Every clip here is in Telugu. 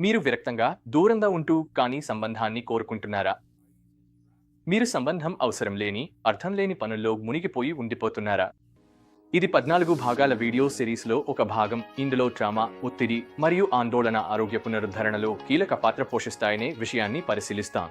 మీరు విరక్తంగా దూరంగా ఉంటూ కానీ సంబంధాన్ని కోరుకుంటున్నారా? మీరు సంబంధం అవసరం లేని అర్థం లేని పనుల్లో మునిగిపోయి ఉండిపోతున్నారా? ఇది పద్నాలుగు భాగాల వీడియో సిరీస్లో ఒక భాగం. ఇందులో ట్రామా ఒత్తిడి మరియు ఆందోళన ఆరోగ్య పునరుద్ధరణలో కీలక పాత్ర పోషిస్తాయనే విషయాన్ని పరిశీలిస్తాం.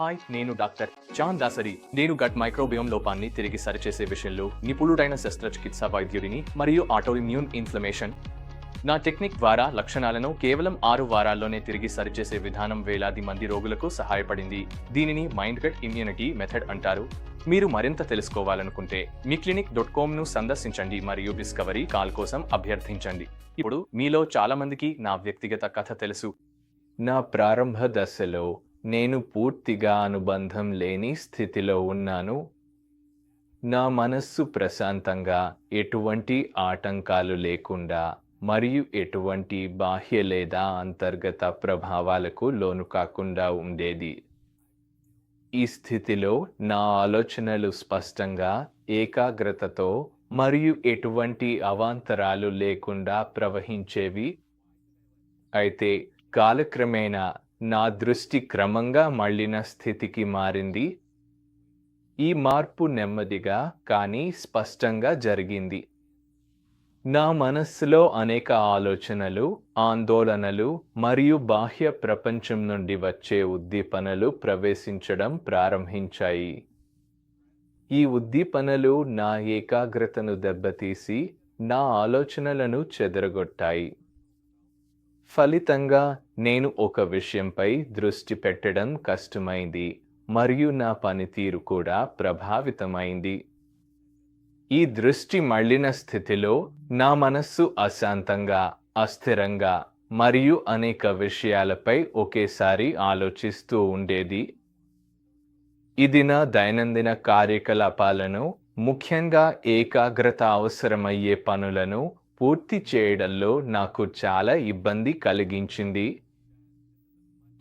హాయ్ నేను డాక్టర్ జాన్ దాసరి. నేను గట్ మైక్రోబియోమ్ లోపాన్ని తిరిగి సరిచేసే విషయంలో నిపుణుడైన శస్త్రచికిత్స వైద్యుడిని మరియు ఆటోఇమ్యూన్ ఇన్ఫ్లమేషన్. నా టెక్నిక్ ద్వారా లక్షణాలను కేవలం ఆరు వారాల్లోనే తిరిగి సరిచేసే విధానం వేలాది మంది రోగులకు సహాయపడింది. దీనిని మైండ్ గట్ ఇమ్యూనిటీ మెథడ్ అంటారు. మీరు మరింత తెలుసుకోవాలనుకుంటే మీ క్లినిక్ డాట్ కామ్ను సందర్శించండి మరియు డిస్కవరీ కాల్ కోసం అభ్యర్థించండి. ఇప్పుడు మీలో చాలామందికి నా వ్యక్తిగత కథ తెలుసు. నా ప్రారంభ దశలో నేను పూర్తిగా అనుబంధం లేని స్థితిలో ఉన్నాను. నా మనస్సు ప్రశాంతంగా ఎటువంటి ఆటంకాలు లేకుండా మరియు ఎటువంటి బాహ్య లేదా అంతర్గత ప్రభావాలకు లోను కాకుండా ఉండేది. ఈ స్థితిలో నా ఆలోచనలు స్పష్టంగా ఏకాగ్రతతో మరియు ఎటువంటి అవాంతరాలు లేకుండా ప్రవహించేవి. అయితే కాలక్రమేణా నా దృష్టి క్రమంగా మళ్ళిన స్థితికి మారింది. ఈ మార్పు నెమ్మదిగా కానీ స్పష్టంగా జరిగింది. నా మనస్సులో అనేక ఆలోచనలు ఆందోళనలు మరియు బాహ్య ప్రపంచం నుండి వచ్చే ఉద్దీపనలు ప్రవేశించడం ప్రారంభించాయి. ఈ ఉద్దీపనలు నా ఏకాగ్రతను దెబ్బతీసి నా ఆలోచనలను చెదరగొట్టాయి. ఫలితంగా నేను ఒక విషయంపై దృష్టి పెట్టడం కష్టమైంది మరియు నా పనితీరు కూడా ప్రభావితమైంది. ఈ దృష్టి మళ్ళిన స్థితిలో నా మనస్సు అశాంతంగా అస్థిరంగా మరియు అనేక విషయాలపై ఒకేసారి ఆలోచిస్తూ ఉండేది. ఇది నా దైనందిన కార్యకలాపాలను ముఖ్యంగా ఏకాగ్రత అవసరమయ్యే పనులను పూర్తి చేయడంలో నాకు చాలా ఇబ్బంది కలిగించింది.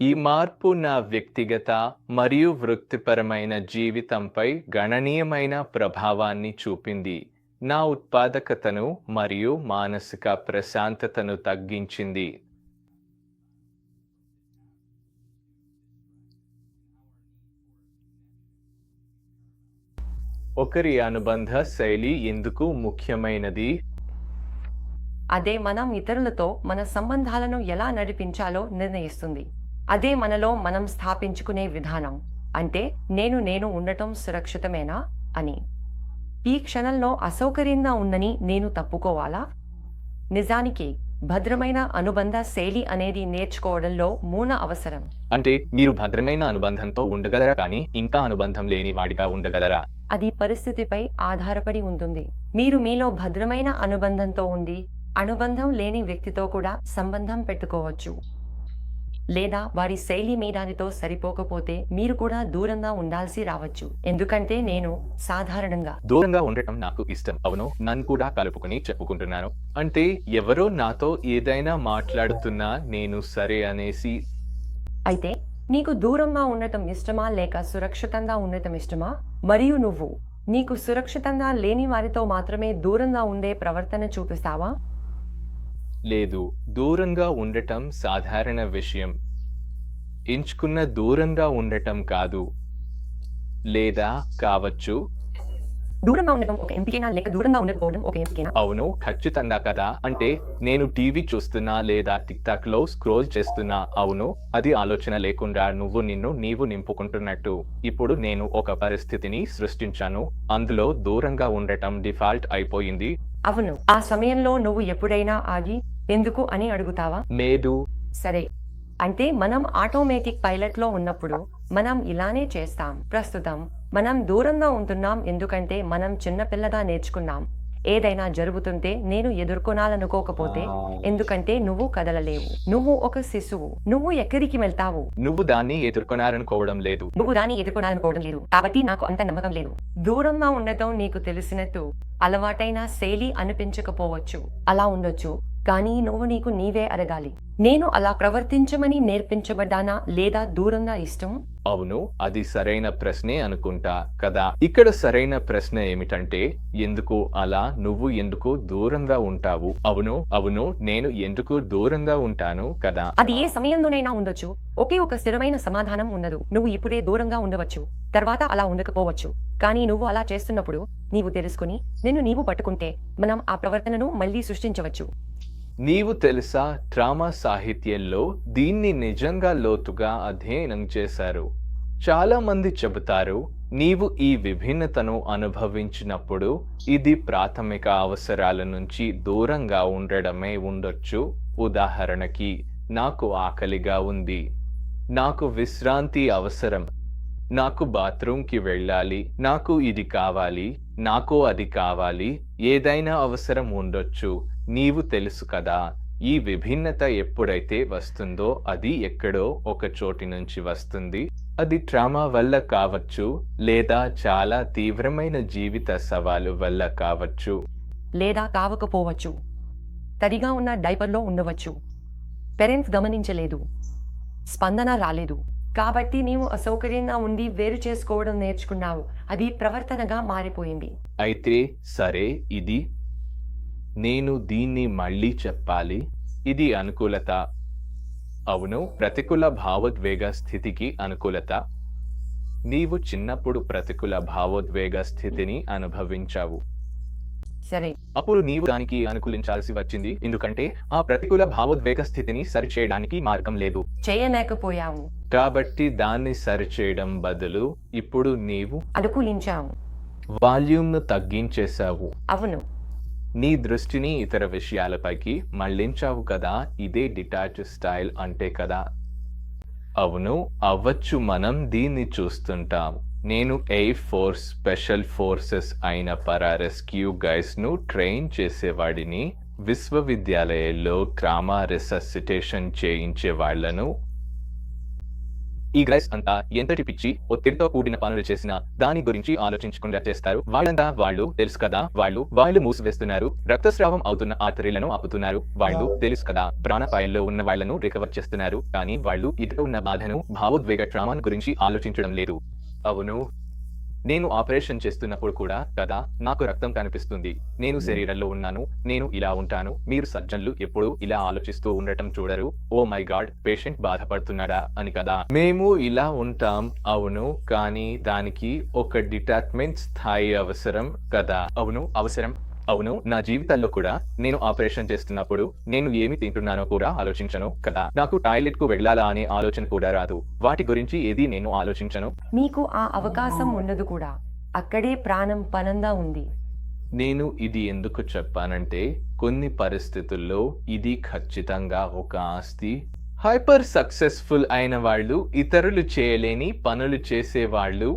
ఈ మార్పు నా వ్యక్తిగత మరియు వృత్తిపరమైన జీవితంపై గణనీయమైన ప్రభావాన్ని చూపింది. నా ఉత్పాదకతను మరియు మానసిక ప్రశాంతతను తగ్గించింది. ఒకరి అనుబంధ శైలి ఎందుకు ముఖ్యమైనది? అదే మనం ఇతరులతో మన సంబంధాలను ఎలా నడిపించాలో నిర్ణయిస్తుంది. అదే మనలో మనం స్థాపించుకునే విధానం. అంటే నేను నేను ఉండటం సురక్షితమేనా అని. ఈ క్షణంలో అసౌకర్యంగా ఉందని నేను తప్పుకోవాలా? నిజానికి భద్రమైన అనుబంధ శైలి అనేది నేర్చుకోవడంలో మూల అవసరం. అంటే మీరు భద్రమైన అనుబంధంతో ఉండగలరా కానీ ఇంకా అనుబంధం లేని వాడిగా ఉండగలరా? అది పరిస్థితిపై ఆధారపడి ఉంటుంది. మీరు మీలో భద్రమైన అనుబంధంతో ఉండి అనుబంధం లేని వ్యక్తితో కూడా సంబంధం పెట్టుకోవచ్చు. లేదా వారి శైలి మీ దానితో సరిపోకపోతే మీరు కూడా దూరంగా ఉండాల్సి రావచ్చు. ఎందుకంటే నేను సాధారణంగా దూరంగా ఉండటం నాకు ఇష్టం. అవును నన్ను కూడా కలుపుకుని చెప్పుకుంటున్నాను. అంటే ఎవరో నాతో ఏదైనా మాట్లాడుతున్నా నేను సరే అనేసి. అయితే నీకు దూరంగా ఉండటం ఇష్టమా లేక సురక్షితంగా ఉండటం ఇష్టమా? మరియు నువ్వు నీకు సురక్షితంగా లేని వారితో మాత్రమే దూరంగా ఉండే ప్రవర్తన చూపిస్తావా? లేదు దూరంగా ఉండటం సాధారణ విషయం. ఎంచుకున్న దూరంగా ఉండటం కాదు. లేదా కావచ్చు దూరంగా ఉండటం ఒక ఎంపికైనా లేక దూరంగా ఉండకపోవడం ఒక ఎంపికైనా అవును ఖచ్చితంగా కదా. అంటే నేను టీవీ చూస్తున్నా లేదా టిక్ టాక్లో స్క్రోల్ చేస్తున్నా అవును అది ఆలోచన లేకుండా నువ్వు నిన్ను నీవు నింపుకుంటున్నట్టు. ఇప్పుడు నేను ఒక పరిస్థితిని సృష్టించాను అందులో దూరంగా ఉండటం డిఫాల్ట్ అయిపోయింది. అవును ఆ సమయంలో నువ్వు ఎప్పుడైనా ఆగి ఎందుకు? అని అడుగుతావా? లేదు. సరే. అంటే మనం ఆటోమేటిక్ పైలట్లో ఉన్నప్పుడు మనం ఇలానే చేస్తాం ప్రస్తుతం మనం దూరంగా ఉంటున్నాం ఎందుకంటే మనం చిన్నపిల్లగా నేర్చుకున్నాం. ఏదైనా జరుగుతుంటే నేను ఎదుర్కొనాలనుకోకపోతే ఎందుకంటే నువ్వు కదలలేవు. నువ్వు ఒక శిశువు. నువ్వు ఎక్కడికి వెళ్తావు? నువ్వు దాన్ని ఎదుర్కొనాలనుకోవడం లేదు. నువ్వు దాన్ని ఎదుర్కొనాలనుకోవడం లేదు. కాబట్టి నాకు అంత నమ్మకం లేదు. దూరంగా ఉండటం నీకు తెలిసినట్టు అలవాటైన శైలి అనిపించకపోవచ్చు. అలా ఉండొచ్చు. కానీ నువ్వు నీకు నీవే అడగాలి. నేను అలా ప్రవర్తించమని నేర్పించబడ్డానా లేదా దూరంగా ఇష్టం? అవును అది సరైన ప్రశ్నే అనుకుంటా కదా. ఇక్కడ సరైన ప్రశ్న ఏమిటంటే ఎందుకు అలా నువ్వు ఎందుకు దూరంగా ఉంటావు? అవును అవును నేను ఎందుకు దూరంగా ఉంటాను కదా. అది ఏ సమయంలోనైనా ఉండొచ్చు. ఒకే ఒక స్థిరమైన సమాధానం ఉండదు నువ్వు ఇప్పుడే దూరంగా ఉండవచ్చు. తర్వాత అలా ఉండకపోవచ్చు. కానీ నువ్వు అలా చేస్తున్నప్పుడు నీవు తెలుసుకుని నిన్ను నీవు పట్టుకుంటే మనం ఆ ప్రవర్తనను మళ్ళీ సృష్టించవచ్చు. నీవు తెలుసా డ్రామా సాహిత్యంలో దీన్ని నిజంగా లోతుగా అధ్యయనం చేశారు. చాలామంది చెబుతారు నీవు ఈ విభిన్నతను అనుభవించినప్పుడు ఇది ప్రాథమిక అవసరాల నుంచి దూరంగా ఉండడమే ఉండొచ్చు. ఉదాహరణకి నాకు ఆకలిగా ఉంది. నాకు విశ్రాంతి అవసరం. నాకు బాత్రూంకి వెళ్ళాలి. నాకు ఇది కావాలి. నాకు అది కావాలి. ఏదైనా అవసరం ఉండొచ్చు. నీవు తెలుసు కదా ఈ విభిన్నత ఎప్పుడైతే వస్తుందో అది ఎక్కడో ఒక చోటి నుంచి వస్తుంది. అది ట్రామా వల్ల కావచ్చు లేదా చాలా తీవ్రమైన జీవిత సవాలు వల్ల కావచ్చు. లేదా కావకపోవచ్చు. తడిగా ఉన్న డైపర్లో ఉండవచ్చు. పేరెంట్స్ గమనించలేదు. స్పందన రాలేదు. కాబట్టి నీవు అసౌకర్యంగా ఉండి వేరు చేసుకోవడం నేర్చుకున్నావు. అది ప్రవర్తనగా మారిపోయింది. అయితే సరే ఇది నేను దీన్ని మళ్ళీ చెప్పాలి. ఇది అనుకూలత. అవును ప్రతికూల భావోద్వేగ స్థితికి అనుకూలత. నీవు చిన్నప్పుడు ప్రతికూల భావోద్వేగ స్థితిని అనుభవించావు. సరే. అప్పుడు నీవు దానికి అనుకూలించాల్సి వచ్చింది. ఎందుకంటే ఆ ప్రతికూల భావోద్వేగ స్థితిని సరిచేయడానికి మార్గం లేదు. చేయలేకపోయావు. కాబట్టి దాన్ని సరిచేయడం బదులు ఇప్పుడు నీవు అనుకూలించావు. వాల్యూమ్ను తగ్గించేశావు. అవును. నీ దృష్టిని ఇతర విషయాలపైకి మళ్ళించావు కదా? ఇదే డిటాచ్ స్టైల్ అంటే కదా? అవును అవ్వచ్చు మనం దీన్ని చూస్తుంటాం. నేను ఎయిర్ ఫోర్స్ స్పెషల్ ఫోర్సెస్ అయిన పరా రెస్క్యూ గైడ్స్ను ట్రైన్ చేసేవాడిని. విశ్వవిద్యాలయాల్లో ట్రామా రిససిటేషన్ చేయించే వాళ్ళను ఈ గైస్ అంతా ఎంతటి పిచ్చి ఒత్తిడితో కూడిన పనులు చేసినా దాని గురించి ఆలోచించకుండా చేస్తారు. వాళ్ళంతా వాళ్ళు తెలుసు కదా వాళ్ళు వాళ్ళు మూసివేస్తున్నారు రక్తస్రావం అవుతున్న ఆర్టరీలను ఆపుతున్నారు. వాళ్ళు తెలుసు కదా ప్రాణాపాయంలో ఉన్న వాళ్ళను రికవర్ చేస్తున్నారు. కానీ వాళ్ళు ఇతర ఉన్న బాధను భావోద్వేగ ట్రామాను గురించి ఆలోచించడం లేదు. అవును. నేను ఆపరేషన్ చేస్తున్నప్పుడు కూడా కదా నాకు రక్తం కనిపిస్తుంది. నేను శరీరంలో ఉన్నాను నేను ఇలా ఉంటాను. మీరు సర్జన్లు ఎప్పుడూ ఇలా ఆలోచిస్తూ ఉండటం చూడరు. ఓ మై గాడ్ పేషెంట్ బాధపడుతున్నాడా అని కదా. మేము ఇలా ఉంటాం అవును కానీ దానికి ఒక డిటాచ్మెంట్ స్థాయి అవసరం కదా. అవును అవసరం. అవును నా జీవితంలో కూడా నేను ఆపరేషన్ చేస్తున్నప్పుడు నేను ఏమి తింటున్నానో కూడా ఆలోచించను కదా. నాకు టాయిలెట్కు వెళ్ళాలా అనే ఆలోచన కూడా రాదు. వాటి గురించి ఏది నేను ఆలోచించను? మీకు ఆ అవకాశం ఉండదు కూడా. అక్కడే ప్రాణం పనంగా ఉంది? నేను ఇది ఎందుకు చెప్పానంటే కొన్ని పరిస్థితుల్లో ఇది ఖచ్చితంగా ఒక ఆస్తి. హైపర్ సక్సెస్ఫుల్ అయిన వాళ్ళు ఇతరులు చేయలేని పనులు చేసేవాళ్ళు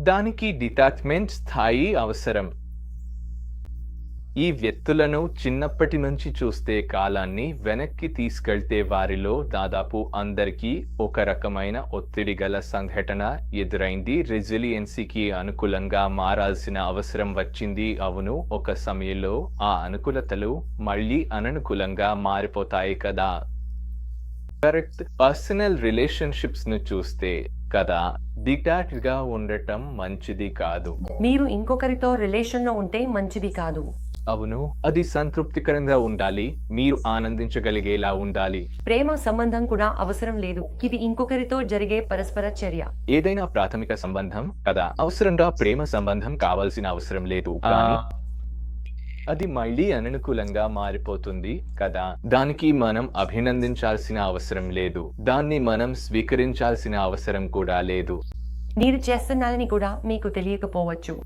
దానికి డిటాచ్మెంట్ స్థాయి అవసరం. ఈ వ్యక్తులను చిన్నప్పటి నుంచి చూస్తే కాలాన్ని వెనక్కి తీసుకెళ్తే వారిలో దాదాపు అందరికీ ఒక రకమైన ఒత్తిడి గల సంఘటన ఎదురైంది. రెసిలియన్సీకి అనుకూలంగా మారాల్సిన అవసరం వచ్చింది. అవును ఒక సమయంలో ఆ అనుకూలతలు మళ్ళీ అననుకూలంగా మారిపోతాయి కదా. కరెక్ట్. పర్సనల్ రిలేషన్షిప్స్ను చూస్తే కదా డిటాచ్గా ఉండటం మంచిది కాదు. మీరు ఇంకొకరితో రిలేషన్లో ఉంటే మంచిది కాదు. అవును అది సంతృప్తికరంగా ఉండాలి మీరు ఆనందించగలిగేలా ఉండాలి. ప్రేమ సంబంధం కూడా అవసరం లేదు ఇది ఇంకొకరితో జరిగే పరస్పర చర్య. ఏదైనా ప్రాథమిక సంబంధం కదా? అవసరంగా ప్రేమ సంబంధం కావాల్సిన అవసరం లేదు కానీ అది మళ్ళీ అననుకూలంగా మారిపోతుంది కదా? దానికి మనం అభినందించాల్సిన అవసరం లేదు దాన్ని మనం స్వీకరించాల్సిన అవసరం కూడా లేదు. మీరు చేస్తున్నారని కూడా మీకు తెలియకపోవచ్చు.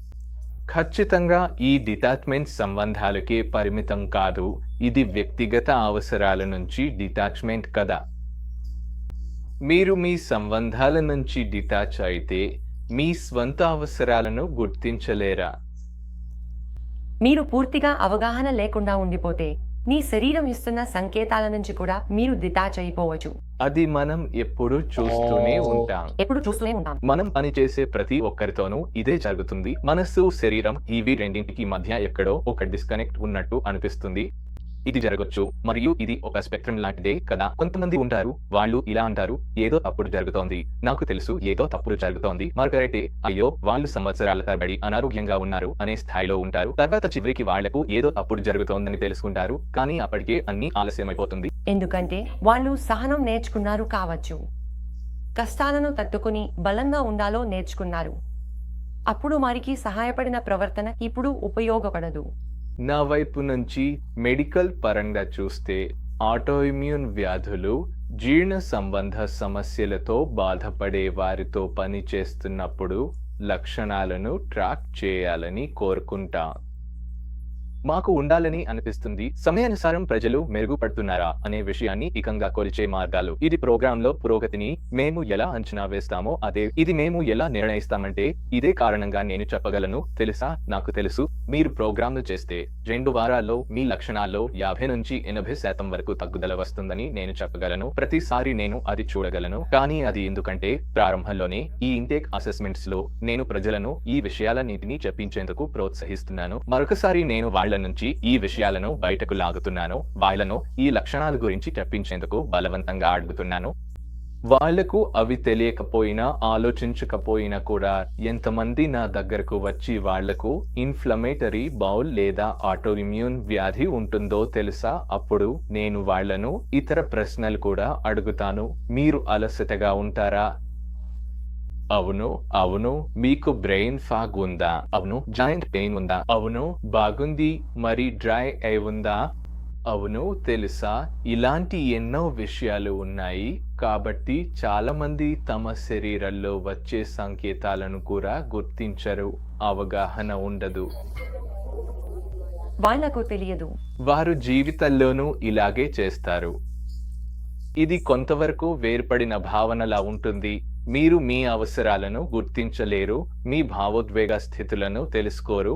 ఖచ్చితంగా ఈ డిటాచ్మెంట్ సంబంధాలకే పరిమితం కాదు. ఇది వ్యక్తిగత అవసరాల నుంచి డిటాచ్మెంట్ కదా. మీరు మీ సంబంధాల నుంచి డిటాచ్ అయితే మీ స్వంత అవసరాలను గుర్తించలేరా? మీరు పూర్తిగా అవగాహన లేకుండా ఉండిపోతే మీ శరీరం ఇస్తున్న సంకేతాల నుంచి కూడా మీరు డిటాచ్ అయిపోవచ్చు. అది మనం ఎప్పుడూ చూస్తూనే ఉంటాం. ఎప్పుడు చూస్తూనే ఉంటాం. మనం పనిచేసే ప్రతి ఒక్కరితోనూ ఇదే జరుగుతుంది. మనస్సు శరీరం ఇవి రెండింటికి మధ్య ఎక్కడో ఒక డిస్కనెక్ట్ ఉన్నట్టు అనిపిస్తుంది. ఇది జరగొచ్చు. మరియు ఇది ఒక స్పెక్ట్రమ్ లాంటిదే కదా. కొంతమంది ఉంటారు వాళ్ళు ఇలా అంటారు ఏదో తప్పుడు జరుగుతోంది. నాకు తెలుసు ఏదో తప్పుడు జరుగుతోంది. మరొకరైతే అయ్యో వాళ్ళు సంవత్సరాల తరబడి అనారోగ్యంగా ఉన్నారు అనే స్థాయిలో ఉంటారు. తర్వాత చివరికి వాళ్ళకు ఏదో తప్పుడు జరుగుతోందని తెలుసుకుంటారు. కానీ అప్పటికే అన్ని ఆలస్యమైపోతుంది. ఎందుకంటే వాళ్ళు సహనం నేర్చుకున్నారు కావచ్చు. కష్టాలను తట్టుకుని బలంగా ఉండాలో నేర్చుకున్నారు. అప్పుడు వారికి సహాయపడిన ప్రవర్తన ఇప్పుడు ఉపయోగపడదు. నా వైపు నుంచి మెడికల్ పరంగా చూస్తే ఆటోఇమ్యూన్ వ్యాధులు జీర్ణ సంబంధ సమస్యలతో బాధపడే వారితో పని చేస్తున్నప్పుడు లక్షణాలను ట్రాక్ చేయాలని కోరుకుంటా. మాకు ఉండాలని అనిపిస్తుంది. సమయానుసారం ప్రజలు మెరుగుపడుతున్నారా అనే విషయాన్ని ఇకంగా కొలిచే మార్గాలు. ఇది ప్రోగ్రామ్లో పురోగతిని మేము ఎలా అంచనా వేస్తామో అదే. ఇది మేము ఎలా నిర్ణయిస్తామంటే ఇదే కారణంగా నేను చెప్పగలను. తెలుసా? నాకు తెలుసు. మీరు ప్రోగ్రాంలు చేస్తే రెండు వారాల్లో మీ లక్షణాల్లో యాభై నుంచి ఎనభై శాతం వరకు తగ్గుదల వస్తుందని నేను చెప్పగలను. ప్రతిసారి నేను అది చూడగలను. కానీ అది ఎందుకంటే ప్రారంభంలోనే ఈ ఇంటేక్ అసెస్మెంట్స్లో నేను ప్రజలను ఈ విషయాలన్నింటినీ చెప్పించేందుకు ప్రోత్సహిస్తున్నాను. మరొకసారి నేను వాళ్ళ నుంచి ఈ విషయాలను బయటకు లాగుతున్నాను. వాళ్ళను ఈ లక్షణాల గురించి చెప్పించేందుకు బలవంతంగా అడుగుతున్నాను. వాళ్ళకు అవి తెలియకపోయినా ఆలోచించకపోయినా కూడా ఎంతమంది నా దగ్గరకు వచ్చి వాళ్ళకు ఇన్ఫ్లమేటరీ బౌల్ లేదా ఆటోఇమ్యూన్ వ్యాధి ఉంటుందో తెలుసా? అప్పుడు నేను వాళ్ళను ఇతర ప్రశ్నలు కూడా అడుగుతాను. మీరు అలసటగా ఉంటారా? అవును అవును మీకు బ్రెయిన్ ఫాగ్ ఉందా? అవును జాయింట్ పెయిన్ ఉందా? అవును బాగుంది మరి డ్రై అయి ఉందా? అవును తెలుసా ఇలాంటి ఎన్నో విషయాలు ఉన్నాయి. కాబట్టి చాలా మంది తమ శరీరంలో వచ్చే సంకేతాలను కూడా గుర్తించరు అవగాహన ఉండదు. వాళ్ళకు తెలియదు. వారు జీవితంలోనూ ఇలాగే చేస్తారు. ఇది కొంతవరకు వేర్పడిన భావనలా ఉంటుంది. మీరు మీ అవసరాలను గుర్తించలేరు మీ భావోద్వేగ స్థితులను తెలుసుకోరు.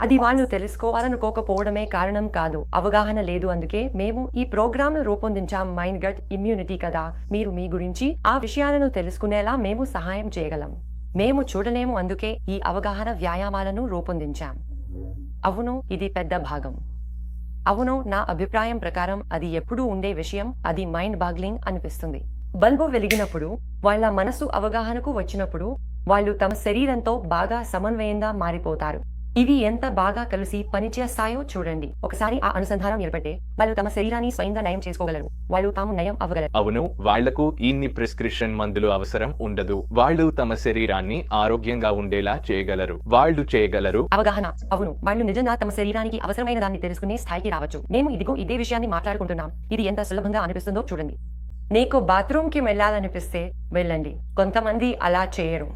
అది వాళ్ళు తెలుసుకోవాలనుకోకపోవడమే కారణం కాదు అవగాహన లేదు అందుకే మేము ఈ ప్రోగ్రాంను రూపొందించాం మైండ్ గట్ ఇమ్యూనిటీ కదా మీరు మీ గురించి ఆ విషయాలను తెలుసుకునేలా మేము సహాయం చేయగలం. మేము చూడలేము అందుకే ఈ అవగాహన వ్యాయామాలను రూపొందించాం. అవును ఇది పెద్ద భాగం. అవును నా అభిప్రాయం ప్రకారం అది ఎప్పుడూ ఉండే విషయం అది మైండ్ బాగ్లింగ్ అనిపిస్తుంది. బల్బు వెలిగినప్పుడు వాళ్ళ మనసు అవగాహనకు వచ్చినప్పుడు వాళ్ళు తమ శరీరంతో బాగా సమన్వయంగా మారిపోతారు. ఇవి ఎంత బాగా కలిసి పనిచేస్తాయో చూడండి. ఒకసారి ఆ అనుసంధానం ఏర్పడితే వాళ్ళు తమ శరీరాన్ని స్వయంగా నయం చేసుకోగలరు. వాళ్ళు తాము నయం అవ్వగలరు. అవును వాళ్ళకు ఇన్ని ప్రిస్క్రిప్షన్ మందులు అవసరం ఉండదు. వాళ్ళు తమ శరీరాన్ని ఆరోగ్యంగా ఉండేలా చేయగలరు. వాళ్ళు చేయగలరు. అవగాహన. అవును వాళ్ళు నిజంగా తమ శరీరానికి అవసరమైన దాన్ని తెలుసుకునే స్థాయికి రావచ్చు. మేము ఇదిగో ఇదే విషయాన్ని మాట్లాడుకుంటున్నాం. ఇది ఎంత సులభంగా అనిపిస్తుందో చూడండి. నీకు బాత్రూమ్కి వెళ్ళాలనిపిస్తే వెళ్ళండి. కొంతమంది అలా చేయరు.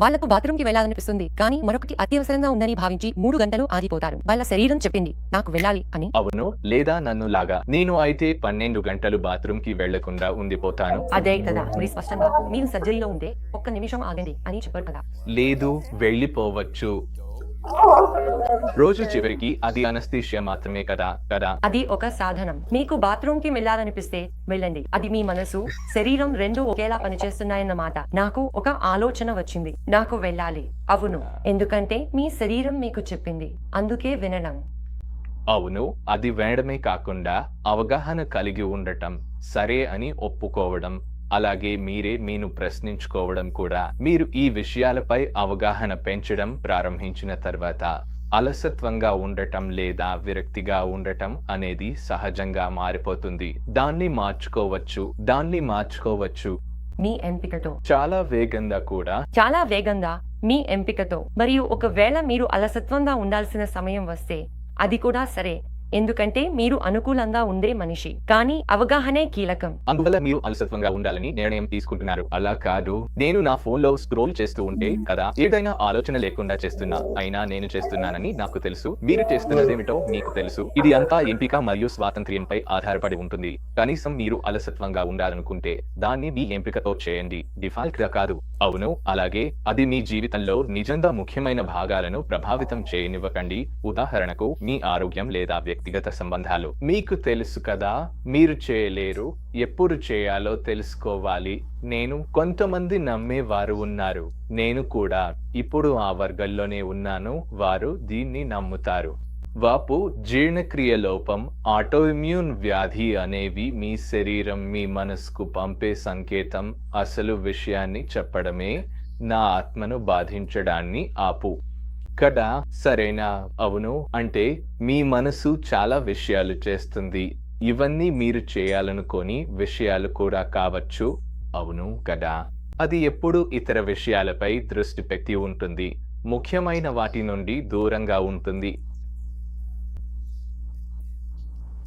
వాళ్ళకు బాత్రూమ్కి వెళ్ళాలనిపిస్తుంది కానీ మరొకటి అత్యవసరంగా ఉందని భావించి మూడు గంటలు ఆగిపోతారు. వాళ్ళ శరీరం చెప్పింది నాకు వెళ్ళాలి అని. అవును లేదా నన్ను లాగా. నేను అయితే పన్నెండు గంటలు బాత్రూమ్కి వెళ్ళకుండా ఉండిపోతాను. అదే కదా మీరు స్పష్టంగా మీరు సర్జరీలో ఉంటే ఒక్క నిమిషం ఆగండి అని చెప్పారు కదా. లేదు వెళ్ళిపోవచ్చు. రోజు చివరికి అది అనస్థీషియా మాత్రమే కదా కదా? అది ఒక సాధనం. మీకు బాత్రూమ్కి వెళ్ళాలనిపిస్తే వెళ్ళండి. అది మీ మనసు శరీరం రెండు ఒకేలా పనిచేస్తున్నాయన్నమాట నాకు ఒక ఆలోచన వచ్చింది. నాకు వెళ్ళాలి. అవును. ఎందుకంటే మీ శరీరం మీకు చెప్పింది. అందుకే వినడం. అవును. అది వినడమే కాకుండా అవగాహన కలిగి ఉండటం సరే అని ఒప్పుకోవడం. అలాగే మీరే మీను ప్రశ్నించుకోవడం కూడా. మీరు ఈ విషయాలపై అవగాహన పెంచడం ప్రారంభించిన తర్వాత అలసత్వంగా ఉండటం లేదా విరక్తిగా ఉండటం అనేది సహజంగా మారిపోతుంది. దాన్ని మార్చుకోవచ్చు దాన్ని మార్చుకోవచ్చు. మీ ఎంపికతో. చాలా వేగంగా కూడా. చాలా వేగంగా మీ ఎంపికతో. మరియు ఒకవేళ మీరు అలసత్వంగా ఉండాల్సిన సమయం వస్తే అది కూడా సరే. ఎందుకంటే మీరు అనుకూలంగా ఉండే మనిషి. కానీ అవగాహనే కీలకం. అందువల్ల మీరు అలసత్వంగా ఉండాలని నిర్ణయం తీసుకుంటున్నారు. అలా కాదు. నేను నా ఫోన్లో స్క్రోల్ చేస్తూ ఉంటే కదా ఏదైనా ఆలోచన లేకుండా చేస్తున్నా అయినా నేను చేస్తున్నానని నాకు తెలుసు. మీరు చేస్తున్నదేమిటో మీకు తెలుసు. ఇది అంతా ఎంపిక మరియు స్వాతంత్ర్యంపై ఆధారపడి ఉంటుంది. కనీసం మీరు అలసత్వంగా ఉండాలనుకుంటే దాన్ని మీ ఎంపికతో చేయండి. డిఫాల్ట్గా కాదు. అవును అలాగే అది మీ జీవితంలో నిజంగా ముఖ్యమైన భాగాలను ప్రభావితం చేయనివ్వకండి. ఉదాహరణకు మీ ఆరోగ్యం లేదా వ్యక్తిగత సంబంధాలు. మీకు తెలుసు కదా మీరు చేయలేరు ఎప్పుడు చేయాలో తెలుసుకోవాలి. నేను కొంతమంది నమ్మే వారు ఉన్నారు. నేను కూడా ఇప్పుడు ఆ వర్గంలోనే ఉన్నాను వారు దీన్ని నమ్ముతారు. వాపు జీర్ణక్రియ లోపం ఆటోఇమ్యూన్ వ్యాధి అనేవి మీ శరీరం మీ మనసుకు పంపే సంకేతం అసలు విషయాన్ని చెప్పడమే. నా ఆత్మను బాధించడాన్ని ఆపు. కదా? సరేనా? అవును. అంటే మీ మనసు చాలా విషయాలు చేస్తుంది. ఇవన్నీ మీరు చేయాలనుకోని విషయాలు కూడా కావచ్చు. అవును కదా? అది ఎప్పుడు ఇతర విషయాలపై దృష్టి పెట్టి ఉంటుంది. ముఖ్యమైన వాటి నుండి దూరంగా ఉంటుంది.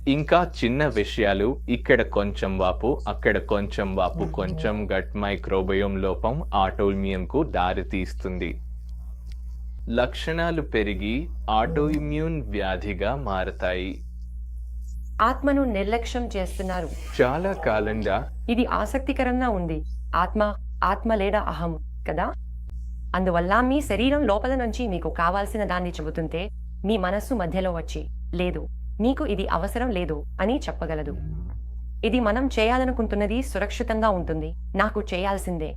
ఇంకా చిన్న విషయాలు. ఇక్కడ కొంచెం వాపు అక్కడ కొంచెం వాపు కొంచెం గట్ మైక్రోబయోమ్ లోపం ఆటోఇమ్యూన్కు దారితీస్తుంది లక్షణాలు పెరిగి ఆటోఇమ్యూన్ వ్యాధిగా మారతాయి. ఆత్మను నిర్లక్ష్యం చేస్తున్నారు. చాలా కాలంగా ఇది ఆసక్తికరంగా ఉంది. ఆత్మ ఆత్మ లేదా అహం కదా? అందువల్ల మీ శరీరం లోపల నుంచి మీకు కావాల్సిన దాన్ని చెబుతుంటే మీ మనస్సు మధ్యలో వచ్చి లేదు నీకు ఇది అవసరం లేదు అని చెప్పగలదు. ఇది మనం చేయాలనుకుంటున్నది సురక్షితంగా ఉంటుంది. నాకు చేయాల్సిందే.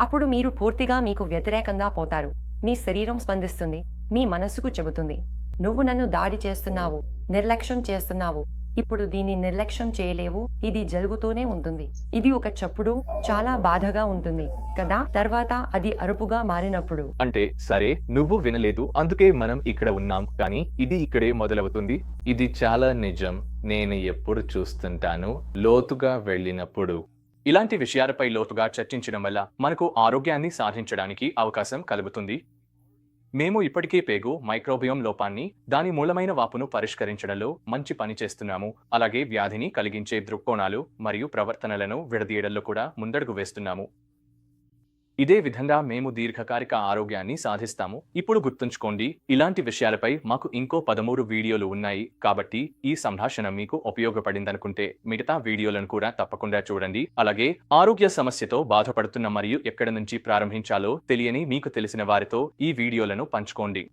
అప్పుడు మీరు పూర్తిగా మీకు వ్యతిరేకంగా పోతారు. మీ శరీరం స్పందిస్తుంది. మీ మనస్సుకు చెబుతుంది. నువ్వు నన్ను దాడి చేస్తున్నావు. నిర్లక్ష్యం చేస్తున్నావు. ఇప్పుడు దీన్ని నిర్లక్ష్యం చేయలేవు. ఇది జరుగుతూనే ఉంటుంది. ఇది ఒక చప్పుడు చాలా బాధగా ఉంటుంది కదా? తర్వాత అది అరుపుగా మారినప్పుడు. అంటే సరే నువ్వు వినలేదు అందుకే మనం ఇక్కడ ఉన్నాం కానీ ఇది ఇక్కడే మొదలవుతుంది. ఇది చాలా నిజం నేను ఎప్పుడు చూస్తుంటాను లోతుగా వెళ్ళినప్పుడు. ఇలాంటి విషయాలపై లోతుగా చర్చించడం వల్ల మనకు ఆరోగ్యాన్ని సాధించడానికి అవకాశం కలుగుతుంది. మేము ఇప్పటికే పేగు మైక్రోబియోమ్ లోపాన్ని దాని మూలమైన వాపును పరిష్కరించడంలో మంచి పని చేస్తున్నాము. అలాగే వ్యాధిని కలిగించే దృక్కోణాలు మరియు ప్రవర్తనలను విడదీయడంలో కూడా ముందడుగు వేస్తున్నాము. ఇదే విధంగా మేము దీర్ఘకాలిక ఆరోగ్యాన్ని సాధిస్తాము. ఇప్పుడు గుర్తుంచుకోండి ఇలాంటి విషయాలపై మాకు ఇంకో పదమూడు వీడియోలు ఉన్నాయి. కాబట్టి ఈ సంభాషణ మీకు ఉపయోగపడిందనుకుంటే మిగతా వీడియోలను కూడా తప్పకుండా చూడండి. అలాగే ఆరోగ్య సమస్యతో బాధపడుతున్న మరియు ఎక్కడ నుంచి ప్రారంభించాలో తెలియని మీకు తెలిసిన వారితో ఈ వీడియోలను పంచుకోండి.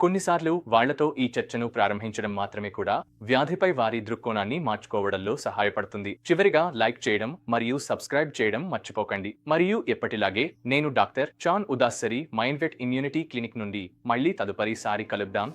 కొన్నిసార్లు వాళ్ళతో ఈ చర్చను ప్రారంభించడం మాత్రమే కూడా వ్యాధిపై వారి దృక్కోణాన్ని మార్చుకోవడంలో సహాయపడుతుంది. చివరిగా లైక్ చేయడం మరియు సబ్స్క్రైబ్ చేయడం మర్చిపోకండి. మరియు ఎప్పటిలాగే నేను డాక్టర్ చాన్ ఉదాసరి మైండ్ వెట్ ఇమ్యూనిటీ క్లినిక్ నుండి మళ్ళీ తదుపరిసారి కలుద్దాం.